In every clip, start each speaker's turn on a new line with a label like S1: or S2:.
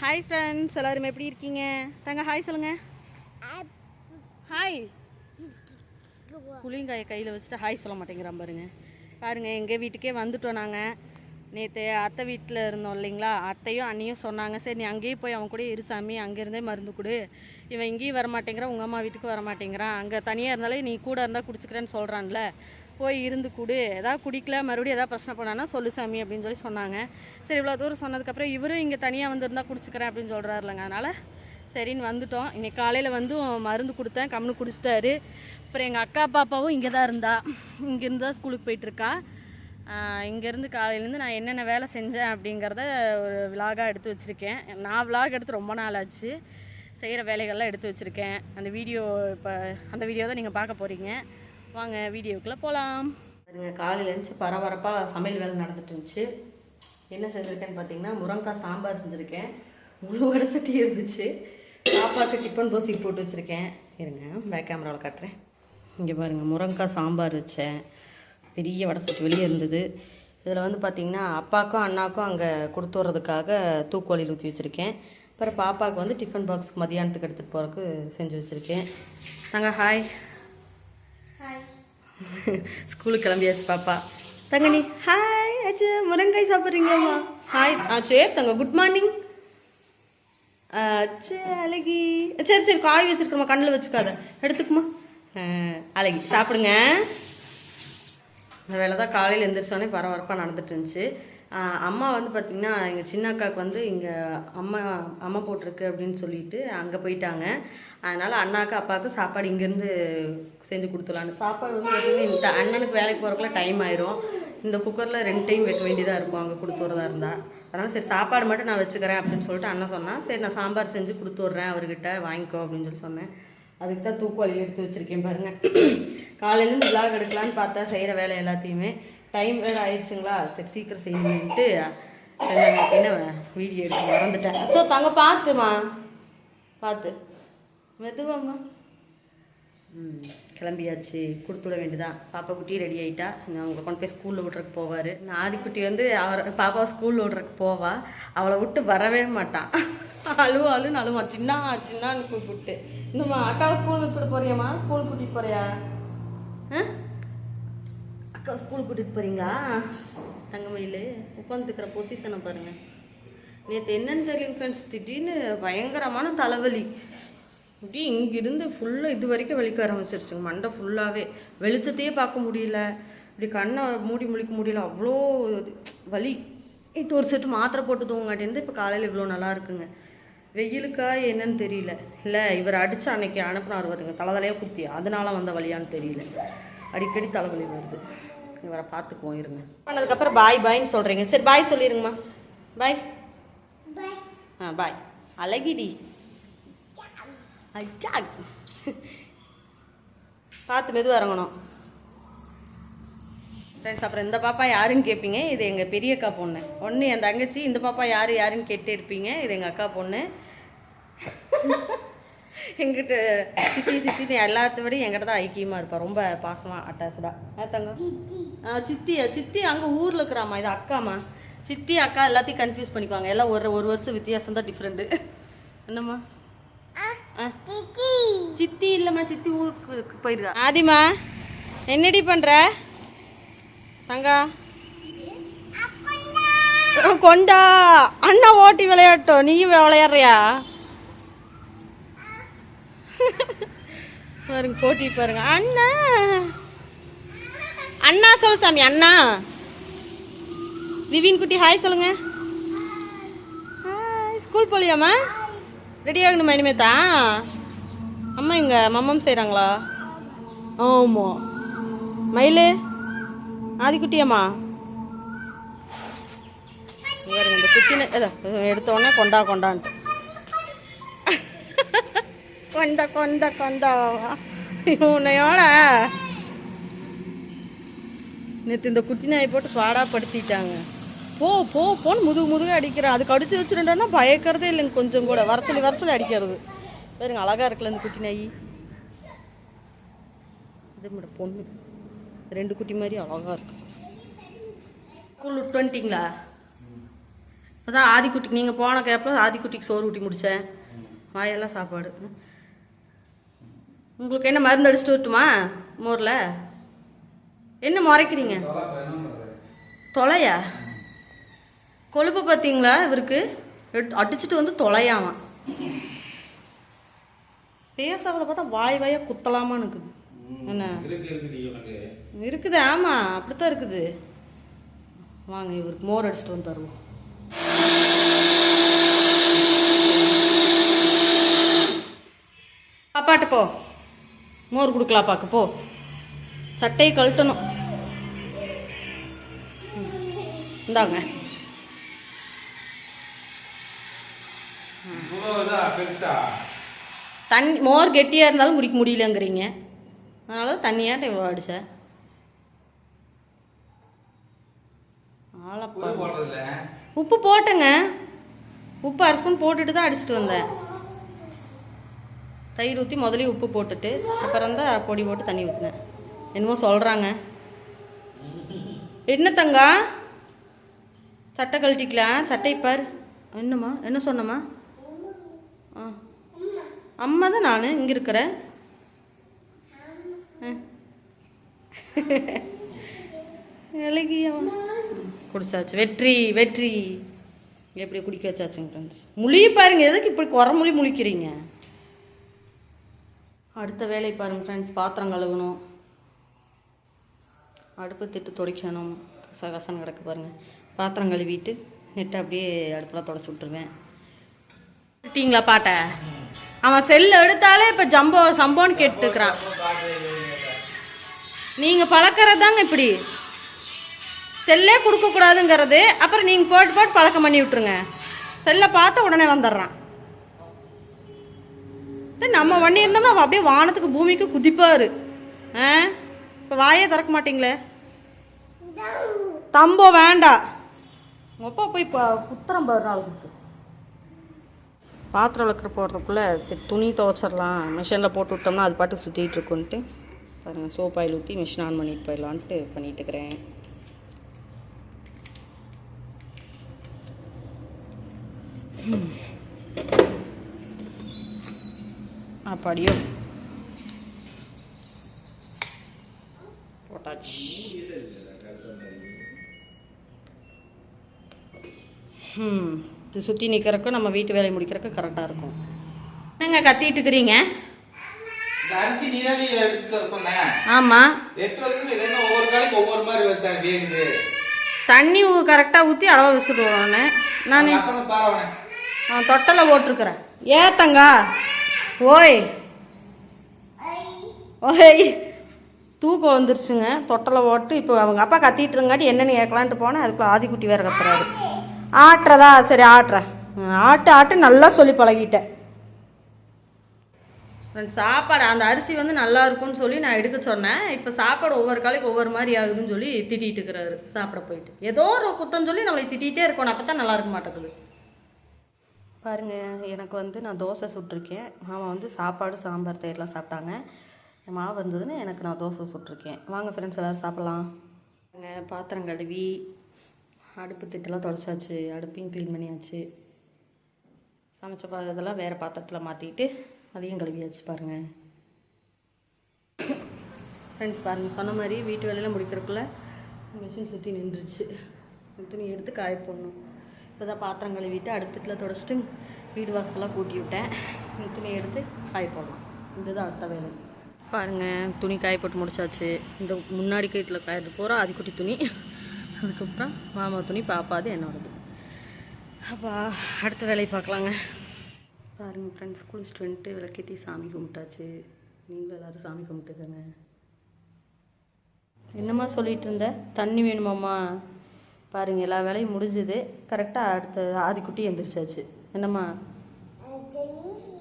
S1: Hi friends எல்லோரும் எப்படி இருக்கீங்க? தங்க ஹாய் சொல்லுங்கள் ஹாய் புளிங்காயை கையில் வச்சுட்டு ஹாய் சொல்ல மாட்டேங்கிறான் பாருங்க. பாருங்கள் எங்கள் வீட்டுக்கே வந்துட்டோம் நாங்கள் நேற்று அத்தை வீட்டில் இருந்தோம் இல்லைங்களா? அத்தையும் அண்ணியும் சொன்னாங்க. சரி நீ அங்கேயே போய் அவன் கூட இருசாமி அங்கேருந்தே மருந்து கொடு. இவன் இங்கேயும் வர மாட்டேங்கிறான் உங்கள் அம்மா வீட்டுக்கு வர மாட்டேங்கிறான் அங்கே தனியாக இருந்தாலே நீ கூட இருந்தால் குடிச்சிக்கிறேன்னு சொல்கிறான்ல போய் இருந்து கொடு. ஏதாவது குடிக்கல மறுபடியும் எதாவது பிரச்சனை பண்ணானா சொல்லு சாமி அப்படின்னு சொல்லி சொன்னாங்க. சரி இவ்வளோ தூரம் சொன்னதுக்கப்புறம் இவரும் இங்கே தனியாக வந்திருந்தால் குடிச்சுக்கிறேன் அப்படின்னு சொல்கிறாருலங்க அதனால் சரின்னு வந்துட்டோம். இன்றைக்கி காலையில் வந்து மருந்து கொடுத்தேன் கம்னு குடிச்சிட்டாரு. அப்புறம் எங்கள் அக்கா பாப்பாவும் இங்கே தான் இருந்தா. இங்கேருந்து தான் ஸ்கூலுக்கு போயிட்டுருக்கா இங்கேருந்து காலையிலேருந்து நான் என்னென்ன வேலை செஞ்சேன் அப்படிங்கிறத ஒரு விலாகாக எடுத்து வச்சுருக்கேன். நான் விலாக் எடுத்து ரொம்ப நாள் ஆச்சு. செய்கிற வேலைகள்லாம் எடுத்து வச்சுருக்கேன். அந்த வீடியோ இப்போ அந்த வீடியோ தான் நீங்கள் பார்க்க போகிறீங்க வாங்க வீடியோக்குள்ளே போகலாம் பாருங்க காலையில் இருந்துச்சு பரபரப்பாக சமையல் வேலை நடந்துட்டு இருந்துச்சு. என்ன செஞ்சுருக்கேன்னு பார்த்தீங்கன்னா முருங்காய் சாம்பார் செஞ்சுருக்கேன். முழு வடை சட்டி இருந்துச்சு. பாப்பாவுக்கு டிஃபன் தோசைக்கு போட்டு வச்சுருக்கேன். இருங்க பேக் கேமராவில் காட்டுறேன். இங்கே பாருங்கள் முருங்காய் சாம்பார் வச்சேன். பெரிய வடை சட்டி வெளியே இருந்தது. இதில் வந்து பார்த்திங்கன்னா அப்பாவுக்கும் அண்ணாக்கும் அங்கே கொடுத்து வர்றதுக்காக தூக்குவலியில் ஊற்றி வச்சுருக்கேன். அப்புறம் பாப்பாவுக்கு வந்து டிஃபன் பாக்ஸ் மதியானத்துக்கு எடுத்துகிட்டு போகிறதுக்கு செஞ்சு வச்சுருக்கேன். நாங்கள் ஹாய் ஸ்கூலுக்கு கிளம்பியாச்சு பாப்பா. தங்க நீ ஹாய் ஆச்சு முருங்காய் சாப்பிட்றீங்களாம்மா ஹாய் ஆ சரி தங்க குட் மார்னிங் அச்சு அழகி. சரி சரி காய் வச்சிருக்கோம்மா கண்ணில் வச்சுக்காத. எடுத்துக்குமா? அழகி சாப்பிடுங்க. இந்த வேலை தான் காலையில் எந்திரிச்சோடனே பரபரப்பாக நடந்துட்டு இருந்துச்சு. அம்மா வந்து பார்த்திங்கன்னா எங்கள் சின்ன அக்காவுக்கு வந்து இங்கே அம்மா அம்மா போட்டிருக்கு அப்படின்னு சொல்லிட்டு அங்கே போயிட்டாங்க. அதனால் அண்ணாக்கு அப்பாவுக்கு சாப்பாடு இங்கேருந்து செஞ்சு கொடுத்துலான்னு சாப்பாடு வந்து எதுவுமே இந்த அண்ணனுக்கு வேலைக்கு போகிறக்குள்ள டைம் ஆயிரும். இந்த குக்கரில் ரெண்டு டைம் வைக்க வேண்டியதாக இருக்கும் அங்கே கொடுத்து வரதா இருந்தால் அதனால் சரி சாப்பாடு மட்டும் நான் வச்சுக்கிறேன் அப்படின்னு சொல்லிட்டு அண்ணன் சொன்னான் சரி நான் சாம்பார் செஞ்சு கொடுத்து விட்றேன் அவர்கிட்ட வாங்கிக்கோ அப்படின்னு சொல்லி சொன்னேன். அதுக்கு தான் தூக்குவாளி எடுத்து வச்சுருக்கேன் பாருங்கள் காலையிலேருந்து விழா எடுக்கலான்னு பார்த்தா செய்கிற வேலை எல்லாத்தையுமே. டைம் வேறு ஆயிடுச்சுங்களா? சரி சீக்கிரம் செய்யணுன்ட்டு என்ன வீடியோ எடுக்க மறந்துட்டேன். ஸோ தங்க பார்த்துமா பார்த்து மெதுவாம்மா. ம் கிளம்பியாச்சு. கொடுத்து விட வேண்டியதான் பாப்பா குட்டி ரெடி ஆகிட்டா நான் உங்களை கொண்டு போய் ஸ்கூலில் விட்றக்கு போவார். நான் ஆதிக்குட்டி வந்து அவர் பாப்பா ஸ்கூலில் விட்றக்கு போவா. அவளை விட்டு வரவே மாட்டான் அழுவ அழுன்னு அழுவா. சின்ன சின்னான்னு கூப்பிட்டு. இன்னும்மா அக்காவை ஸ்கூல் வச்சு விட போறியாம்மா? ஸ்கூல் கூட்டிகிட்டு போறியா? ஆ? ஸ்கூலுக்கு ஸ்கூல் கூட்டிகிட்டு போகிறீங்களா தங்கமயில் உட்காந்துருக்கிற பொசிஷனை பாருங்கள் நேற்று என்னன்னு தெரியல ஃப்ரெண்ட்ஸ் திடீர்னு பயங்கரமான தலைவலி. இப்படி இங்கிருந்து ஃபுல்லாக இது வரைக்கும் வலிக்க ஆரம்பிச்சிருச்சுங்க. மண்டை ஃபுல்லாகவே வெளிச்சத்தையே பார்க்க முடியல. இப்படி கண்ணை மூடி முழிக்க முடியல. அவ்வளோ வலி. இப்போ ஒரு செட்டு மாத்திரை போட்டு தூங்காட்டேருந்து இப்போ காலையில் இவ்வளோ நல்லா இருக்குங்க. வெயிலுக்கா என்னன்னு தெரியல. இல்லை இவர் அடித்து அன்னைக்கு அனுப்புனார் வருங்க தலைதலையாக குத்தி. அதனால வந்த வழியான்னு தெரியல. அடிக்கடி தலைவலி வருது. இவரை பார்த்துக்குவோம் இருங்க. பண்ணதுக்கப்புறம் பாய் பாய்ன்னு சொல்கிறீங்க சரி பாய் சொல்லிடுங்கம்மா பாய் ஆ பாய் அழகிடி. ஐயா பார்த்து மெதுவாக இறங்கணும். ஃப்ரெண்ட்ஸ் அப்புறம் இந்த பாப்பா யாருன்னு கேட்பீங்க இது எங்கள் பெரியக்கா பொண்ணு. ஒன்று என் தங்கச்சி இந்த பாப்பா யார் யாருன்னு கேட்டே இருப்பீங்க? இது எங்கள் அக்கா பொண்ணு. எங்கிட்ட சித்தி சித்தி எல்லாத்த விட எங்கிட்ட தான் ஐக்கியமாக இருப்பா. ரொம்ப பாசமாக அட்டாச்சாக தங்க ஆ சித்தியா சித்தி அங்கே ஊரில் இருக்கிறாம்மா. இது அக்காம்மா. சித்தி அக்கா எல்லாத்தையும் கன்ஃபியூஸ் பண்ணிக்குவாங்க. எல்லாம் ஒரு ஒரு வருஷம் வித்தியாசம் தான் டிஃப்ரெண்ட்டு என்னம்மா? சித்தி இல்லைம்மா சித்தி ஊருக்கு போயிருக்கா. ஆதிமா என்னடி பண்ணுற தங்கா. கொண்டா. அண்ணா ஓட்டி விளையாட்டும். நீயும் விளையாடுறியா? பாருங்க போட்டி பாருங்க. அண்ணா. அண்ணா சொல்லு சாமி அண்ணா. விவின் குட்டி ஹாய் சொல்லுங்க. ஸ்கூல் போலியாம்மா? ரெடி ஆகணுமா இனிமே தான் அம்மா இங்க மம்மம் செய்கிறாங்களா ஆமாம் மயிலு ஆதிக்குட்டியம்மா. பாருங்க இந்த குட்டின எடுத்த கொண்டா கொண்டான்ட்டு. கொண்ட கொந்த கொண்டா. உன்னையோட நேற்று இந்த குட்டி நாய் போட்டு பாடாப்படுத்திட்டாங்க. போ போ போன்னு முதுகு முதுகு அடிக்கிறேன் அது கடிச்சு வச்சுருந்தோன்னா பயக்கிறதே இல்லைங்க கொஞ்சம் கூட. வர சொல்லி வர சொல்லி அடிக்கிறது. பாருங்க அழகா இருக்குல்ல இந்த குட்டி நாய் இது மேடம் பொண்ணு. ரெண்டு குட்டி மாதிரி அழகா இருக்கு. ஸ்கூல் விட்டு வந்துட்டிங்களா? அதான் ஆதிக்குட்டிக்கு நீங்கள் போன கேப்பில் ஆதிக்குட்டிக்கு சோறு ஊட்டி முடித்தேன் வாயெல்லாம் சாப்பாடு. உங்களுக்கு என்ன மருந்து அடிச்சுட்டு விட்டுமா மோரில்? என்ன முறைக்கிறீங்க? தொலையா? கொழுப்பு பார்த்தீங்களா இவருக்கு? அடிச்சுட்டு வந்து தொலையாவான் பேசுறத பார்த்தா வாய் வாயாக குத்தலாமான்னு இருக்குது என்ன? இருக்குது ஆமாம் அப்படித்தான் இருக்குது. வாங்க இவருக்கு மோர் அடிச்சுட்டு வந்து தருவோம். பாப்பாட்டு போ. மோர் கொடுக்கலாம் பாக்க போ. சட்டையை கழட்டணும். இந்தாங்க. தண்ணி மோர் கெட்டியாக இருந்தாலும் குடிக்க முடியலங்கிறீங்க. அதனால தான் தண்ணியாட்ட இவ்வளோ
S2: போடுறதுல
S1: உப்பு போட்டேங்க. உப்பு அரை ஸ்பூன் போட்டுட்டு தான் அடிச்சிட்டு வந்தேன். தயிர் ஊற்றி முதலே உப்பு போட்டுட்டு அப்புறம் தான் பொடி போட்டு தண்ணி ஊற்றினேன் என்னமோ சொல்கிறாங்க என்ன தங்கா? சட்டை கழட்டிக்கலாம் சட்டை பார். என்னம்மா? என்ன சொன்னம்மா? ஆ. அம்மா தான் நான் இங்கே இருக்கிறேன் இலகியவன் குடிச்சாச்சு. வெற்றி வெற்றி. எப்படி குடிக்க வச்சாச்சுங்க ஃப்ரெண்ட்ஸ் முழி பாருங்கள் எதுக்கு இப்படி குறை மொழி முழிக்கிறீங்க? அடுத்த வேலை பாருங்கள் ஃப்ரெண்ட்ஸ் பாத்திரம் கழுவணும். அடுப்பு திட்டு துடைக்கணும். கசகசன்னு கிடக்கு பாருங்கள் பாத்திரம் கழுவிட்டு நெட்டை அப்படியே அடுப்பெலாம் தொடச்சி விட்ருவேன் விட்டீங்களா பாட்டை? அவன் செல்லு எடுத்தாலே இப்போ ஜம்போ சம்போன்னு கேட்டுக்கிறான் நீங்கள் பழக்கிறது தாங்க இப்படி செல்லே கொடுக்கக்கூடாதுங்கிறது அப்புறம் நீங்கள் போட்டு போட்டு பழக்கம் பண்ணி விட்ருங்க செல்லை பார்த்து உடனே வந்துடுறான். நம்ம வண்டி இருந்தோம்னா அவள் அப்படியே வானத்துக்கு பூமிக்கு குதிப்பாரு. ஆ? இப்போ வாயே திறக்க மாட்டீங்களே? தம்போ வேண்டாம் உங்கள் அப்பா போய் இப்போ குத்திரம் நாள் கொடுத்து பாத்திரம் விளக்குற போடுறதுக்குள்ளே சரி துணி துவைச்சிடலாம். மிஷினில் போட்டு விட்டோம்னா அது பாட்டுக்கு சுற்றிட்டு இருக்குன்ட்டு. பாருங்கள் சோப் ஆயில் ஊற்றி மிஷின் ஆன் பண்ணிட்டு போயிடலான்ட்டு பண்ணிட்டு இருக்கிறேன். அப்படியோ. போட்டாச்சு. ம் இது சுற்றி நிற்கிறக்கு நம்ம வீட்டு வேலையை முடிக்கிறக்கு கரெக்டாக இருக்கும். என்னங்க கத்திட்டு இருக்கிறீங்க? ஆமாம் தண்ணி கரெக்டாக ஊற்றி அளவாக விசிடுவானே நான். நான் தொட்டலை போட்டிருக்கிறேன் ஏத்தங்க. ஓய். ஓய். தூக்கம் வந்துருச்சுங்க. தொட்டலை ஓட்டு இப்போ அவங்க அப்பா கத்திட்டு இருங்காட்டி என்னென்னு கேட்கலான்ட்டு போனேன். அதுக்குள்ள ஆதிக்குட்டி வேற கத்துறாரு. ஆட்டுறதா? சரி ஆட்டுறேன். ம், ஆட்டு ஆட்டு நல்லா சொல்லி பழகிட்டேன். சாப்பாடு அந்த அரிசி வந்து நல்லா இருக்கும்னு சொல்லி நான் எடுக்க சொன்னேன். இப்போ சாப்பாடு ஒவ்வொரு காலைக்கு ஒவ்வொரு மாதிரி ஆகுதுன்னு சொல்லி திட்டிகிட்டு இருக்கிறாரு. சாப்பிட போயிட்டு. ஏதோ ஒரு குத்தம் சொல்லி நம்மளை திட்டிகிட்டே இருக்கணும். அப்போ தான் நல்லா இருக்க மாட்டேங்குது. பாருங்க எனக்கு வந்து நான் தோசை சுட்டிருக்கேன். மாமா வந்து சாப்பாடு சாம்பார் தயிரெலாம் சாப்பிட்டாங்க. என் மாவு இருந்ததுன்னு எனக்கு நான் தோசை சுட்டிருக்கேன். வாங்க ஃப்ரெண்ட்ஸ் எல்லோரும் சாப்பிட்லாம். பாத்திரம் கழுவி அடுப்பு திட்டெல்லாம் தொடச்சாச்சு. அடுப்பையும் க்ளீன் பண்ணியாச்சு. சமைச்ச பா இதெல்லாம் வேறு பாத்திரத்தில் மாற்றிட்டு அதையும் கழுவியாச்சு பாருங்கள் ஃப்ரெண்ட்ஸ் பாருங்கள் சொன்ன மாதிரி வீட்டு வேலையெல்லாம் முடிக்கிறதுக்குள்ளே மிஷின் சுற்றி நின்றுச்சு. துணி எடுத்து காய போடணும். இப்போ பாத்திரம் கழுவிட்டு அடுப்பத்தில் தொடச்சிட்டு வீடு வாசக்கெல்லாம் கூட்டி விட்டேன். இந்த துணி எடுத்து காய போடலாம். இதுதான் அடுத்த வேலை. பாருங்கள் துணி காய போட்டு முடிச்சாச்சு. இந்த முன்னாடி கைத்தில் காயது போகிறோம் அதுக்குட்டி துணி. அதுக்கப்புறம் மாமா துணி பாப்பாது என்னோடது. அப்பா அடுத்த வேலையை பார்க்கலாங்க. பாருங்கள் ஃப்ரெண்ட்ஸ் குளிச்சுட்டு வந்துட்டு விளக்கேற்றி சாமி கும்பிட்டாச்சு. நீங்களும் எல்லோரும் சாமி கும்பிட்டுக்கோங்க. என்னம்மா சொல்லிட்டு இருந்த? தண்ணி வேணுமாம்மா? பாருங்கள் எல்லா வேலையும் முடிஞ்சுது. கரெக்டாக அடுத்த ஆதிக்குட்டி எந்திரிச்சாச்சு. என்னம்மா?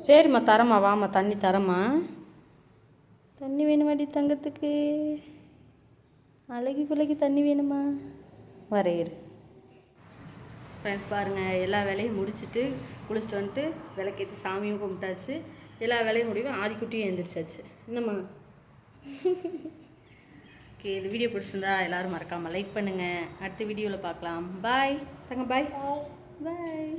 S1: சரிம்மா தரம்மா வாம்மா தண்ணி தரம்மா. தண்ணி வேணுமாடி தங்கத்துக்கு? அழகி பிள்ளைக்கு தண்ணி வேணுமா? வரையிரு ஃப்ரெண்ட்ஸ் பாருங்கள் எல்லா வேலையும் முடிச்சுட்டு குளிச்சுட்டு வந்துட்டு விளக்கேற்றி சாமியும் கும்பிட்டாச்சு. எல்லா வேலையும் முடியும் ஆதிக்குட்டியும் எழுந்திரிச்சாச்சு என்னம்மா? ஓகே இந்த வீடியோ பிடிச்சிருந்தா எல்லாரும் மறக்காமல் லைக் பண்ணுங்கள் அடுத்த வீடியோவில் பார்க்கலாம். பாய் தங்க பாய் பாய்